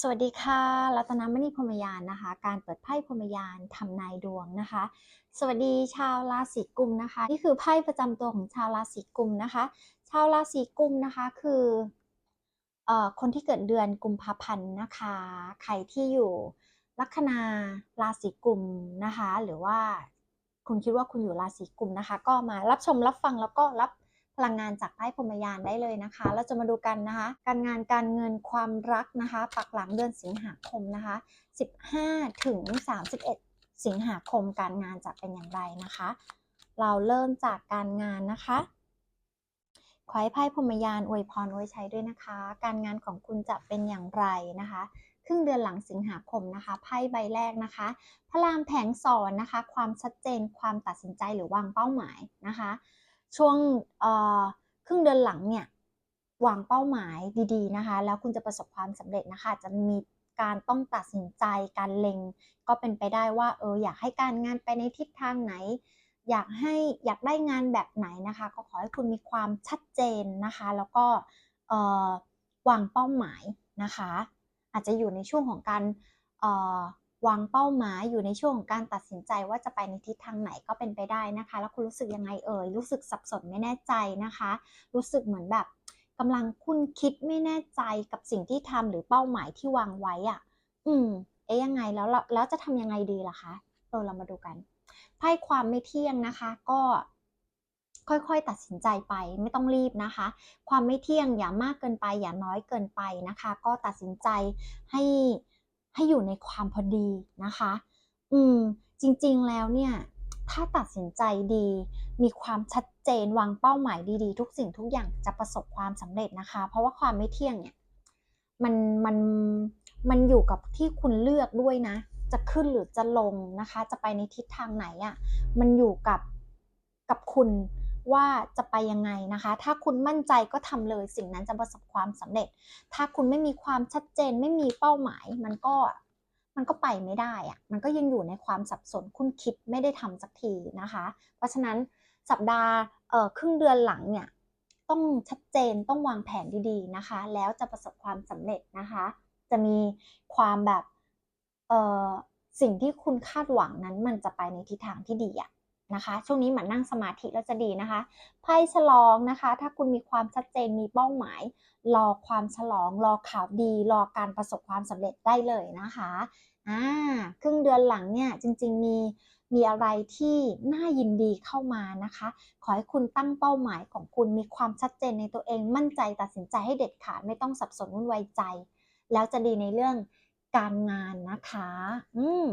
สวัสดีค่ะ รัตนมณีพรมยานนะคะ การเปิดไพ่พรมยานทำนายดวงนะคะ สวัสดีชาวราศีกุมนะคะ นี่คือไพ่ประจำตัวของชาวราศีกุมนะคะ ชาวราศีกุมนะคะคือเอ่อคนที่เกิดเดือนกุมภาพันธ์นะคะ ใครที่อยู่ลัคนาราศีกุมนะคะ หรือว่าคุณคิดว่าคุณอยู่ราศีกุมนะคะ ก็มารับชมรับฟังแล้วก็รับ พลังงานจากไพ่พรมยานได้เลยนะคะ เราจะมาดูกันนะคะ การงานการเงินความรักนะคะ ปักหลังเดือนสิงหาคมนะคะ 15 ถึง 31 สิงหาคมการงานจะเป็นอย่างไรนะคะ เราเริ่มจากการงานนะคะขอให้ไพ่พรมยานอวยพรอวยใช้ด้วยนะคะ การงานของคุณจะเป็นอย่างไรนะคะ ครึ่งเดือนหลังสิงหาคมนะคะ ไพ่ใบแรกนะคะ พระรามแผงสอนนะคะ ความชัดเจนความตัดสินใจหรือวางเป้าหมายนะคะ ช่วงครึ่งเดือนหลังเนี่ยวางเป้าหมายดีๆนะคะ แล้วคุณจะประสบความสำเร็จนะคะ จะมีการต้องตัดสินใจการเล็ง ก็เป็นไปได้ว่าเอออยากให้การงานไปในทิศทางไหน อยากให้อยากได้งานแบบไหนนะคะ ก็ขอให้คุณมีความชัดเจนนะคะ แล้วก็วางเป้าหมายนะคะ อาจจะอยู่ในช่วงของการ วางเป้าหมายอยู่ในช่วงของการตัดสินใจว่าจะไปในทิศทางไหนก็เป็นไปได้นะคะ แล้วคุณรู้สึกยังไงเอ่ยรู้สึกสับสนไม่แน่ใจนะคะ รู้สึกเหมือนแบบกำลังคุณคิดไม่แน่ใจกับสิ่งที่ทำหรือเป้าหมายที่วางไว้อะ อืม เอ๊ยยังไงแล้วแล้วจะทำยังไงดีล่ะคะเออเรามาดูกันไพ่ความไม่เที่ยงนะคะ ก็ค่อยๆ ตัดสินใจไปไม่ต้องรีบนะคะ ความไม่เที่ยงอย่ามากเกินไปอย่าน้อยเกินไปนะคะ ก็ตัดสินใจให้ ให้อยู่ในความพอดีนะคะ อืม จริงๆแล้วเนี่ย ถ้าตัดสินใจดี มีความชัดเจนวางเป้าหมายดีๆ ทุกสิ่งทุกอย่างจะประสบความสำเร็จนะคะ เพราะว่าความไม่เที่ยงเนี่ย มัน มัน มันอยู่กับที่คุณเลือกด้วยนะ จะขึ้นหรือจะลงนะคะ จะไปในทิศทางไหนอะ่ะ มันอยู่กับ กับคุณ ว่าจะไปยังไงนะคะ ถ้าคุณมั่นใจก็ทำเลยสิ่งนั้นจะประสบความสำเร็จ ถ้าคุณไม่มีความชัดเจนไม่มีเป้าหมาย มันก็มันก็ไปไม่ได้อะมันก็ยังอยู่ในความสับสนคุณคิดไม่ได้ทำสักทีนะคะ เพราะฉะนั้นสัปดาห์เออครึ่งเดือนหลังเนี่ยต้องชัดเจนต้องวางแผนดีๆนะคะ แล้วจะประสบความสำเร็จนะคะ จะมีความแบบเออสิ่งที่คุณคาดหวังนั้นมันจะไปในทิศทางที่ดีอะ นะคะ ช่วงนี้หมือนนั่งสมาธิแล้วจะดีนะคะไพ่ฉลองนะคะ ถ้าคุณมีความชัดเจนมีเป้าหมาย รอความฉลองรอข่าวดี รอการประสบความสำเร็จได้เลยนะคะอ่าครึ่งเดือนหลังเนี่ยจริง ๆ มีมีอะไรที่น่ายินดีเข้ามานะคะ ขอให้คุณตั้งเป้าหมายของคุณมีความชัดเจนในตัวเองมั่นใจตัดสินใจให้เด็ดขาดไม่ต้องสับสนวุ่นวายใจ แล้วจะดีในเรื่องการงานนะคะ อืม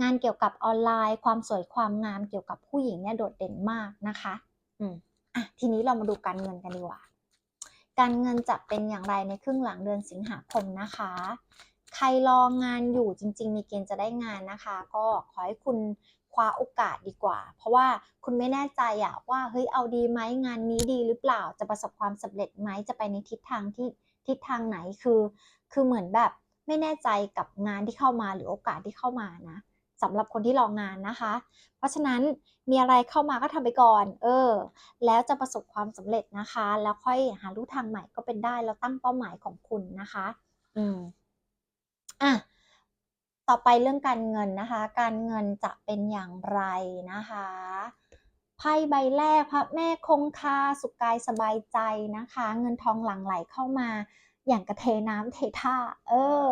งานเกี่ยวกับออนไลน์ ความสวยความงามเกี่ยวกับผู้หญิงเนี่ยโดดเด่นมากนะคะอืมอะทีนี้เรามาดูการเงินกันดีกว่า การเงินจะเป็นอย่างไรในครึ่งหลังเดือนสิงหาคมนะคะ ใครรองานอยู่จริง ๆ มีเกณฑ์จะได้งานนะคะ ก็ขอให้คุณคว้าโอกาสดีกว่า เพราะว่าคุณไม่แน่ใจอะว่าเฮ้ยเอาดีไหมงานนี้ดีหรือเปล่าจะประสบความสำเร็จไหมจะไปในทิศทางที่ทิศทางไหนคือ คือเหมือนแบบไม่แน่ใจกับงานที่เข้ามาหรือโอกาสที่เข้ามานะ สำหรับคนที่รองานนะคะ เพราะฉะนั้นมีอะไรเข้ามาก็ทำไปก่อน เออ แล้วจะประสบความสำเร็จนะคะ แล้วค่อยหาลู่ทางใหม่ก็เป็นได้แล้วตั้งเป้าหมายของคุณนะคะ อืมอะต่อไปเรื่องการเงินนะคะ การเงินจะเป็นอย่างไรนะคะไพ่ใบแรกพระแม่คงคาสุขกายสบายใจนะคะ เงินทองหลั่งไหลเข้ามาอย่างกระเทน้ำเทท่า เออ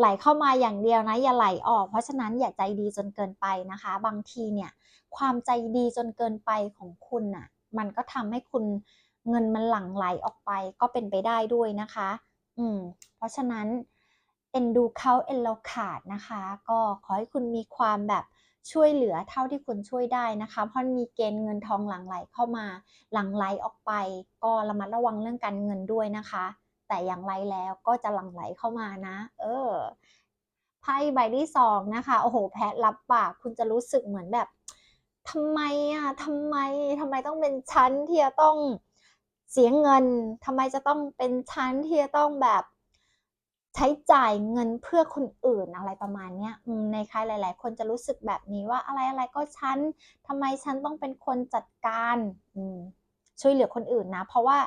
ไหลเข้ามาอย่างเดียวนะ อย่าไหลออก เพราะฉะนั้นอย่าใจดีจนเกินไปนะคะ บางทีเนี่ยความใจดีจนเกินไปของคุณน่ะ มันก็ทำให้คุณเงินมันหลั่งไหลออกไปก็เป็นไปได้ด้วยนะคะ อืม เพราะฉะนั้นเอ็นดูเขาเอ็นเราขาดนะคะ ก็ขอให้คุณมีความแบบช่วยเหลือเท่าที่คุณช่วยได้นะคะ เพราะมีเกณฑ์เงินทองหลั่งไหลเข้ามาหลั่งไหลออกไป ก็ระมัดระวังเรื่องการเงินด้วยนะคะ แต่อย่างไรแล้วก็จะหลั่งไหลเข้ามานะ เออไพ่ใบที่สองนะคะโอ้โหแพะรับปากคุณจะรู้สึกเหมือนแบบทำไมอะทำไมทำไมต้องเป็นชั้นที่จะต้องเสียเงินทำไมจะต้องเป็นชั้นที่จะต้องแบบใช้จ่ายเงินเพื่อคนอื่นอะไรประมาณเนี้ยในใครหลาย ๆ คนจะรู้สึกแบบนี้ว่าอะไรอะไรก็ฉันทำไมฉันต้องเป็นคนจัดการ ช่วยเหลือคนอื่นนะ เพราะว่า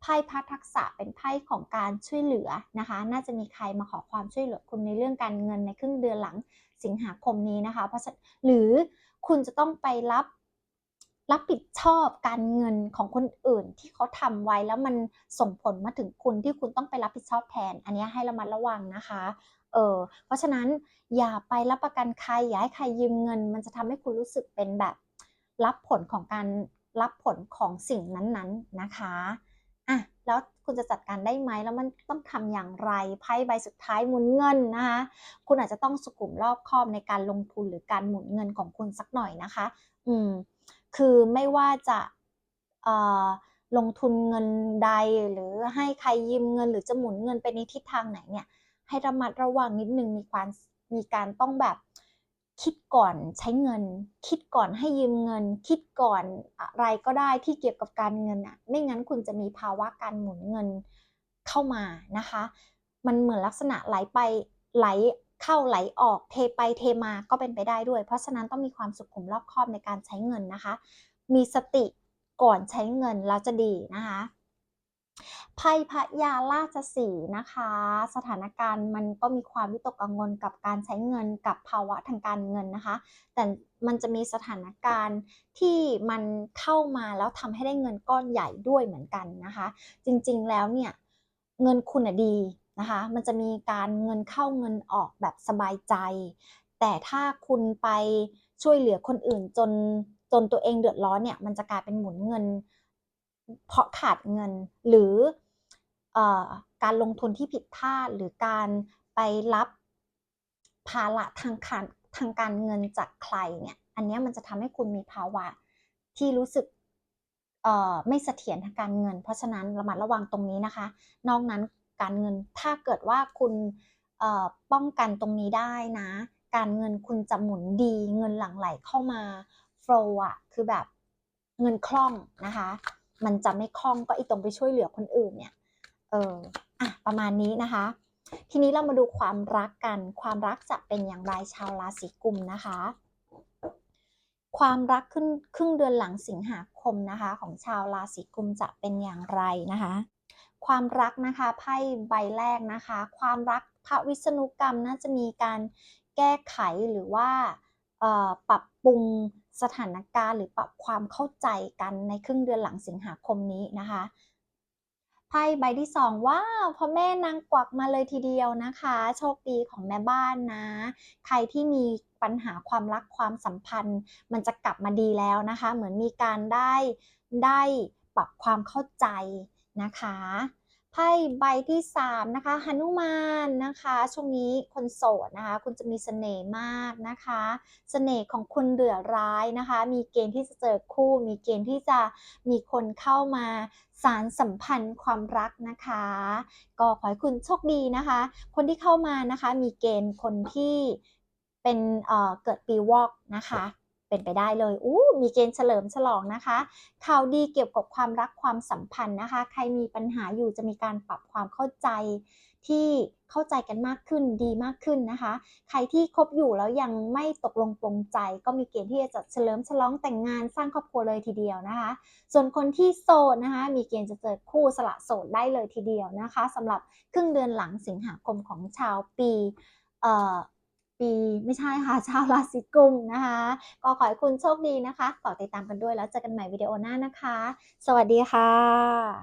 ไพ่พัทักษะเป็นไพ่ของการช่วยเหลือนะคะ น่าจะมีใครมาขอความช่วยเหลือคุณในเรื่องการเงินในครึ่งเดือนหลังสิงหาคมนี้นะคะ เพราะหรือคุณจะต้องไปรับรับผิดชอบการเงินของคนอื่นที่เขาทำไว้แล้วมันส่งผลมาถึงคุณที่คุณต้องไปรับผิดชอบแทน อันนี้ให้ระมัดระวังนะคะ เออเพราะฉะนั้นอย่าไปรับประกันใครอย่าให้ใครยืมเงิน มันจะทำให้คุณรู้สึกเป็นแบบรับผลของการ รับผลของสิ่งนั้นๆนะคะอะแล้วคุณจะจัดการได้ไหมแล้วมันต้องทำอย่างไรไพ่ใบสุดท้ายหมุนเงินนะคะคุณอาจจะต้องสุขุมรอบคอบในการลงทุนหรือการหมุนเงินของคุณสักหน่อยนะคะ อืมคือไม่ว่าจะเอ่อลงทุนเงินใดหรือให้ใครยืมเงิน หรือจะหมุนเงินไปในทิศทางไหนเนี่ย ให้ระมัดระวังนิดนึงมีการมีการต้องแบบ คิดก่อนใช้เงิน คิดก่อนให้ยืมเงิน คิดก่อนอะไรก็ได้ที่เกี่ยวกับการเงินอะไม่งั้นคุณจะมีภาวะการหมุนเงินเข้ามานะคะ มันเหมือนลักษณะไหลไปไหลเข้าไหลออกเทไปเทมาก็เป็นไปได้ด้วย เพราะฉะนั้นต้องมีความสุขุมรอบคอบในการใช้เงินนะคะ มีสติก่อนใช้เงินแล้วจะดีนะคะ ไพ่พระยาราชสีนะคะ สถานการณ์มันก็มีความวิตกกังวลกับการใช้เงินกับภาวะทางการเงินนะคะ แต่มันจะมีสถานการณ์ที่มันเข้ามาแล้วทำให้ได้เงินก้อนใหญ่ด้วยเหมือนกันนะคะ จริงๆแล้วเนี่ยเงินคุณดีนะคะ มันจะมีการเงินเข้าเงินออกแบบสบายใจ แต่ถ้าคุณไปช่วยเหลือคนอื่นจนจนตัวเองเดือดร้อนเนี่ยมันจะกลายเป็นหมุนเงิน เพราะขาดเงินหรืออการลงทุนที่ผิดพลาดหรือการไปรับภาระทางการทางการเงินจากใครเนี่ย อันนี้มันจะทำให้คุณมีภาวะที่รู้สึกไม่เสถียรทางการเงิน เพราะฉะนั้นระมัดระวังตรงนี้นะคะ นอกนั้นการเงินถ้าเกิดว่าคุณป้องกันตรงนี้ได้นะ การเงินคุณจะหมุนดีเงินหลั่งไหลเข้ามาโฟล์อะคือแบบเงินคล่องนะคะ มันจะไม่คล่องก็อีตรงไปช่วยเหลือคนอื่นเนี่ย เอออะประมาณนี้นะคะ ทีนี้เรามาดูความรักกัน ความรักจะเป็นอย่างไรชาวราศีกุมนะคะ ความรักขึ้นครึ่งเดือนหลังสิงหาคมนะคะ ของชาวราศีกุมจะเป็นอย่างไรนะคะ ความรักนะคะไพ่ใบแรกนะคะ ความรักพระวิษณุกรรมน่าจะมีการแก้ไขหรือว่าปรับปรุง สถานการณ์หรือปรับความเข้าใจกันในครึ่งเดือนหลังสิงหาคมนี้นะคะไพ่ใบที่สองว้าวพ่อแม่นางกวักมาเลยทีเดียวนะคะ โชคดีของแม่บ้านนะ ใครที่มีปัญหาความรักความสัมพันธ์ มันจะกลับมาดีแล้วนะคะ เหมือนมีการได้ได้ปรับความเข้าใจนะคะ ไพ่ใบที่ 3 นะคะหนุมานนะคะ ช่วงนี้คนโสดนะคะ คุณจะมีเสน่ห์มากนะคะเสน่ห์ของคุณเดือร้ายนะคะ มีเกณฑ์ที่จะเจอคู่ มีเกณฑ์ที่จะมีคนเข้ามาสารสัมพันธ์ความรักนะคะ ก็ขอให้คุณโชคดีนะคะ คนที่เข้ามานะคะ มีเกณฑ์คนที่เป็นเเกิดปีวอกนะคะ เป็นไปได้เลยอู้มีเกณฑ์เฉลิมฉลองนะคะข่าวดีเกี่ยวกับความรักความสัมพันธ์นะคะ ใครมีปัญหาอยู่จะมีการปรับความเข้าใจที่เข้าใจกันมากขึ้นดีมากขึ้นนะคะ ใครที่คบอยู่แล้วยังไม่ตกลงปรงใจ ก็มีเกณฑ์ที่จะจัดเฉลิมฉลองแต่งงานสร้างครอบครัวเลยทีเดียวนะคะ ส่วนคนที่โสดนะคะ มีเกณฑ์จะเจอคู่สละโสดได้เลยทีเดียวนะคะสำหรับครึ่งเดือนหลังสิงหาคมของชาวปีเอ่อ ปีไม่ใช่ค่ะ ชาวราศีกุมนะคะ ก็ขอให้คุณโชคดีนะคะ ขอติดตามกันด้วยแล้วเจอกันใหม่วิดีโอหน้านะคะ สวัสดีค่ะ